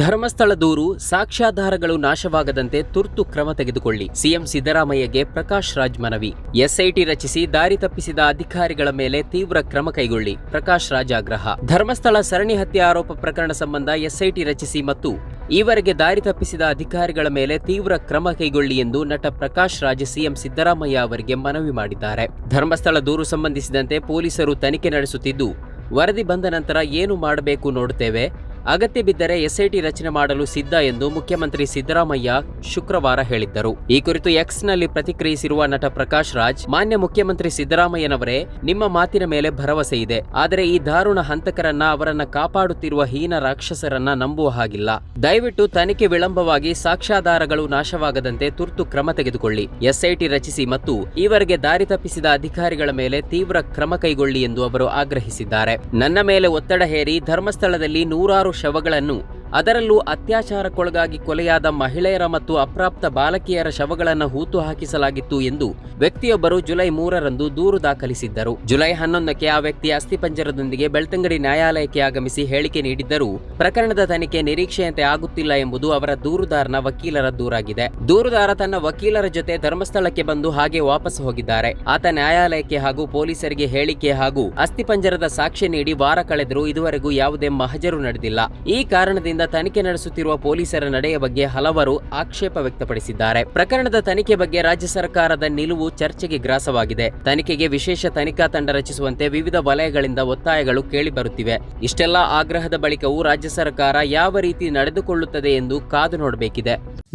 ಧರ್ಮಸ್ಥಳ ದೂರು ಸಾಕ್ಷ್ಯಾಧಾರಗಳು ನಾಶವಾಗದಂತೆ ತುರ್ತು ಕ್ರಮ ತೆಗೆದುಕೊಳ್ಳಿ. ಸಿಎಂ ಸಿದ್ದರಾಮಯ್ಯಗೆ ಪ್ರಕಾಶ್ ರಾಜ್ ಮನವಿ. ಎಸ್ಐಟಿ ರಚಿಸಿ ದಾರಿ ತಪ್ಪಿಸಿದ ಅಧಿಕಾರಿಗಳ ಮೇಲೆ ತೀವ್ರ ಕ್ರಮ ಕೈಗೊಳ್ಳಿ. ಪ್ರಕಾಶ್ ರಾಜ್ ಆಗ್ರಹ. ಧರ್ಮಸ್ಥಳ ಸರಣಿ ಹತ್ಯೆ ಆರೋಪ ಪ್ರಕರಣ ಸಂಬಂಧ ಎಸ್ಐಟಿ ರಚಿಸಿ ಮತ್ತು ಈವರೆಗೆ ದಾರಿ ತಪ್ಪಿಸಿದ ಅಧಿಕಾರಿಗಳ ಮೇಲೆ ತೀವ್ರ ಕ್ರಮ ಕೈಗೊಳ್ಳಿ ಎಂದು ನಟ ಪ್ರಕಾಶ್ ರಾಜ್ ಸಿಎಂ ಸಿದ್ದರಾಮಯ್ಯ ಅವರಿಗೆ ಮನವಿ ಮಾಡಿದ್ದಾರೆ. ಧರ್ಮಸ್ಥಳ ದೂರು ಸಂಬಂಧಿಸಿದಂತೆ ಪೊಲೀಸರು ತನಿಖೆ ನಡೆಸುತ್ತಿದ್ದು, ವರದಿ ಬಂದ ನಂತರ ಏನು ಮಾಡಬೇಕು ನೋಡುತ್ತೇವೆ? ಅಗತ್ಯ ಬಿದ್ದರೆ ಎಸ್ಐಟಿ ರಚನೆ ಮಾಡಲು ಸಿದ್ಧ ಎಂದು ಮುಖ್ಯಮಂತ್ರಿ ಸಿದ್ದರಾಮಯ್ಯ ಶುಕ್ರವಾರ ಹೇಳಿದ್ದರು. ಈ ಕುರಿತು ಎಕ್ಸ್ನಲ್ಲಿ ಪ್ರತಿಕ್ರಿಯಿಸಿರುವ ನಟ ಪ್ರಕಾಶ್ ರಾಜ್, ಮಾನ್ಯ ಮುಖ್ಯಮಂತ್ರಿ ಸಿದ್ದರಾಮಯ್ಯನವರೇ ನಿಮ್ಮ ಮಾತಿನ ಮೇಲೆ ಭರವಸೆ ಇದೆ. ಆದರೆ ಈ ದಾರುಣ ಹಂತಕರನ್ನ ಅವರನ್ನ ಕಾಪಾಡುತ್ತಿರುವ ಹೀನ ರಾಕ್ಷಸರನ್ನ ನಂಬುವ ಹಾಗಿಲ್ಲ. ದಯವಿಟ್ಟು ತನಿಖೆ ವಿಳಂಬವಾಗಿ ಸಾಕ್ಷ್ಯಾಧಾರಗಳು ನಾಶವಾಗದಂತೆ ತುರ್ತು ಕ್ರಮ ತೆಗೆದುಕೊಳ್ಳಿ. ಎಸ್ಐಟಿ ರಚಿಸಿ ಮತ್ತು ಈವರೆಗೆ ದಾರಿ ತಪ್ಪಿಸಿದ ಅಧಿಕಾರಿಗಳ ಮೇಲೆ ತೀವ್ರ ಕ್ರಮ ಕೈಗೊಳ್ಳಿ ಎಂದು ಅವರು ಆಗ್ರಹಿಸಿದ್ದಾರೆ. ನನ್ನ ಮೇಲೆ ಒತ್ತಡ ಹೇರಿ ಧರ್ಮಸ್ಥಳದಲ್ಲಿ ನೂರಾರು ಶವಗಳನ್ನು ಅದರಲ್ಲೂ ಅತ್ಯಾಚಾರಕ್ಕೊಳಗಾಗಿ ಕೊಲೆಯಾದ ಮಹಿಳೆಯರ ಮತ್ತು ಅಪ್ರಾಪ್ತ ಬಾಲಕಿಯರ ಶವಗಳನ್ನು ಹೂತು ಹಾಕಿಸಲಾಗಿತ್ತು ಎಂದು ವ್ಯಕ್ತಿಯೊಬ್ಬರು ಜುಲೈ ಮೂರರಂದು ದೂರು ದಾಖಲಿಸಿದ್ದರು. ಜುಲೈ ಹನ್ನೊಂದಕ್ಕೆ ಆ ವ್ಯಕ್ತಿ ಅಸ್ಥಿಪಂಜರದೊಂದಿಗೆ ಬೆಳ್ತಂಗಡಿ ನ್ಯಾಯಾಲಯಕ್ಕೆ ಆಗಮಿಸಿ ಹೇಳಿಕೆ ನೀಡಿದ್ದರೂ ಪ್ರಕರಣದ ತನಿಖೆ ನಿರೀಕ್ಷೆಯಂತೆ ಆಗುತ್ತಿಲ್ಲ ಎಂಬುದು ಅವರ ದೂರುದಾರನ ವಕೀಲರ ದೂರಾಗಿದೆ. ದೂರುದಾರ ತನ್ನ ವಕೀಲರ ಜೊತೆ ಧರ್ಮಸ್ಥಳಕ್ಕೆ ಬಂದು ಹಾಗೆ ವಾಪಸ್ ಹೋಗಿದ್ದಾರೆ. ಆತ ನ್ಯಾಯಾಲಯಕ್ಕೆ ಹಾಗೂ ಪೊಲೀಸರಿಗೆ ಹೇಳಿಕೆ ಹಾಗೂ ಅಸ್ಥಿಪಂಜರದ ಸಾಕ್ಷ್ಯ ನೀಡಿ ವಾರ ಕಳೆದರೂ ಇದುವರೆಗೂ ಯಾವುದೇ ಮಹಜರು ನಡೆದಿಲ್ಲ. ಈ ಕಾರಣದಿಂದ ತನಿಖೆ ನಡೆಸುತ್ತಿರುವ ಪೊಲೀಸರ ನಡೆಯ ಬಗ್ಗೆ ಹಲವರು ಆಕ್ಷೇಪ ವ್ಯಕ್ತಪಡಿಸಿದ್ದಾರೆ. ಪ್ರಕರಣದ ತನಿಖೆ ಬಗ್ಗೆ ರಾಜ್ಯ ಸರ್ಕಾರದ ನಿಲುವು ಚರ್ಚೆಗೆ ಗ್ರಾಸವಾಗಿದೆ. ತನಿಖೆಗೆ ವಿಶೇಷ ತನಿಖಾ ತಂಡ ರಚಿಸುವಂತೆ ವಿವಿಧ ವಲಯಗಳಿಂದ ಒತ್ತಾಯಗಳು ಕೇಳಿಬರುತ್ತಿವೆ. ಇಷ್ಟೆಲ್ಲಾ ಆಗ್ರಹದ ಬಳಿಕವೂ ರಾಜ್ಯ ಸರ್ಕಾರ ಯಾವ ರೀತಿ ನಡೆದುಕೊಳ್ಳುತ್ತದೆ ಎಂದು ಕಾದು ನೋಡಬೇಕಿದೆ.